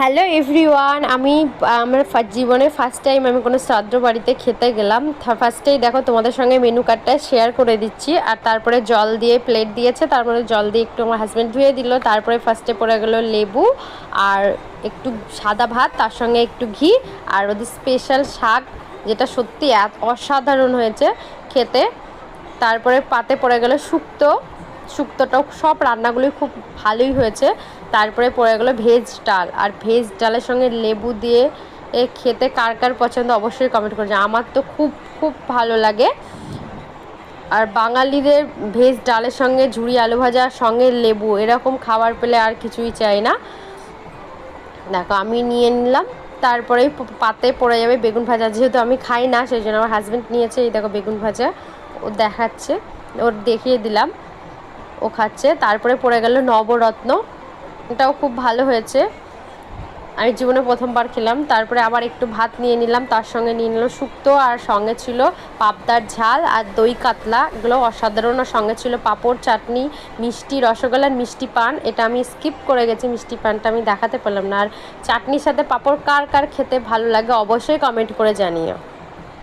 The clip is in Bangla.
হ্যালো এভরিওয়ান, আমি, আমার জীবনে ফার্স্ট টাইম আমি কোনো শ্রাদ্ধ বাড়িতে খেতে গেলাম। ফার্স্টেই দেখো তোমাদের সঙ্গে মেনু কার্ডটা শেয়ার করে দিচ্ছি। আর তারপরে জল দিয়ে প্লেট দিয়েছে, তারপরে জল দিয়ে একটু আমার হাজব্যান্ড ধুয়ে দিল, তারপরে ফার্স্টে পড়ে গেলো লেবু আর একটু সাদা ভাত, তার সঙ্গে একটু ঘি আর ওদের স্পেশাল শাক, যেটা সত্যি অসাধারণ হয়েছে খেতে। তারপরে পাতে পড়ে গেল শুক্তো শুক্তোটাও সব রান্নাগুলোই খুব ভালোই হয়েছে। তারপরে পড়ে গেলো ভেজ ডাল। আর ভেজ ডালের সঙ্গে লেবু দিয়ে এ খেতে কার কার পছন্দ অবশ্যই কমেন্ট করছে আমার তো খুব খুব ভালো লাগে। আর বাঙালিদের ভেজ ডালের সঙ্গে ঝুড়ি আলু ভাজার সঙ্গে লেবু এরকম খাবার পেলে আর কিছুই চাই না। দেখো, আমি নিয়ে নিলাম। তারপরে পাতে পড়ে যাবে বেগুন ভাজা। যেহেতু আমি খাই না, সেই জন্য আমার হাজব্যান্ড নিয়েছে। এই দেখো বেগুন ভাজা। ও দেখাচ্ছে। ওর দেখিয়ে দিলাম। ও খাচ্ছে। তারপরে পড়ে গেল নবরত্ন। এটাও খুব ভালো হয়েছে। আমি জীবনে প্রথমবার খেলাম। তারপরে আবার একটু ভাত নিয়ে নিলাম, তার সঙ্গে নিয়ে নিল শুক্তো আর সঙ্গে ছিল পাবদার ঝাল আর দই কাতলা। এগুলো অসাধারণ। আর সঙ্গে ছিল পাঁপড়, চাটনি, মিষ্টি রসগোল্লার মিষ্টি পান। এটা আমি স্কিপ করে গেছি মিষ্টি পানটা, আমি দেখাতে পারলাম না। আর চাটনির সাথে পাঁপড় কার কার খেতে ভালো লাগে, অবশ্যই কমেন্ট করে জানিও।